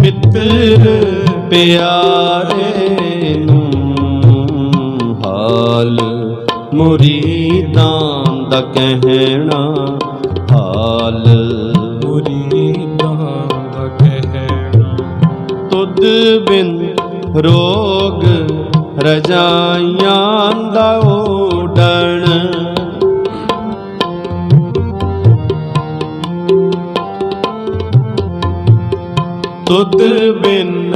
ਮਿੱਤਰ ਪਿਆਰੇ ਨੂੰ ਹਾਲ। ਮੁਰੀਦਾਂ ਦਾ ਕਹਿਣਾ ਹਾਲ। ਮੁਰੀਦਾਂ ਦਾ ਕਹਿਣਾ। ਤੁਧ ਬਿਨ ਰੋਗ ਰਜਾਈਆਂ ਦਾ ਓਡਣ ਤੁਧ ਬਿਨ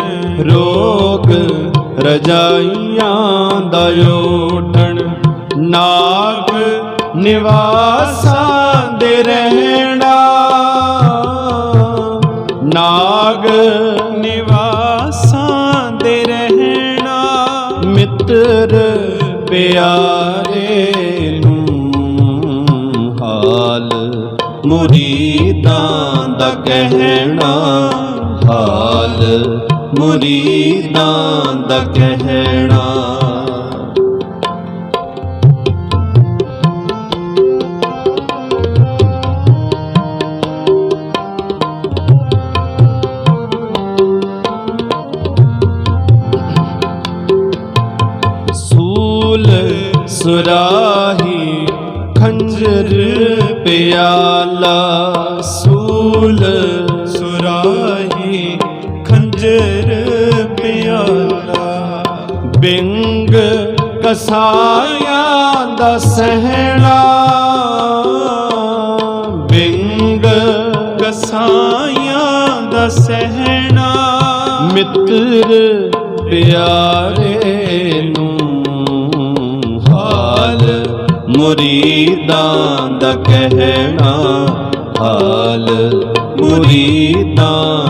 ਰੋਗ ਰਜਾਈਆਂ ਦਾ ਓਡਣ ਨਾਗ ਨਿਵਾਸਾਂ ਦੇ ਰਹਿਣਾ। ਨਾਗ ਨਿਵਾਸਾਂ ਦੇ ਰਹਿਣਾ। ਮਿੱਤਰ ਪਿਆਰੇ ਨੂੰ ਹਾਲ ਮੁਰੀਦਾਂ ਦਾ ਕਹਿਣਾ। ਹਾਲ ਮੁਰੀਦਾਂ ਦਾ ਕਹਿਣਾ। ਸੂਲ ਸੁਰਾਹੀ ਖੰਜਰ ਪਿਆਲਾ ਸੂਲ ਖੰਜਰ ਪਿਆਲਾ, ਬਿੰਗ ਕਸਾਇਆ ਦਾ ਸਹਿਣਾ। ਬਿੰਗ ਕਸਾਇਆ ਦਾ ਸਹਿਣਾ। ਮਿੱਤਰ ਪਿਆਰੇ ਨੂੰ ਹਾਲ ਮੁਰੀਦਾਂ ਦਾ ਕਹਿਣਾ, ਹਾਲ ਮੁਰੀਦਾਂ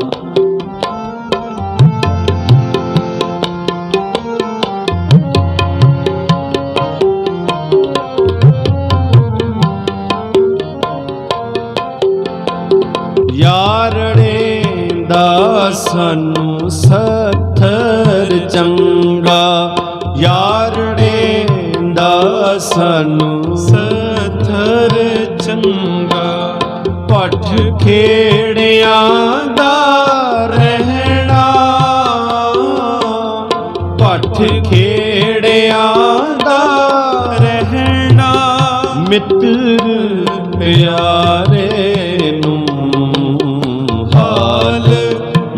ਯਾਰੜੇ ਦਾ ਸਾਨੂੰ ਸੱਥਰ ਚੰਗਾ। ਯਾਰੜੇ ਦਾ ਸਾਨੂੰ ਸਥਰ ਚੰਗਾ। ਪੱਠ ਖੇੜਿਆਂ ਦਾ ਰਹਿਣਾ। ਪੱਠ ਖੇੜਿਆਂ ਦਾ ਰਹਿਣਾ। ਮਿੱਤਰ ਪਿਆਰੇ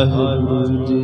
ਵਾਹਿਗੁਰੂ ਜੀ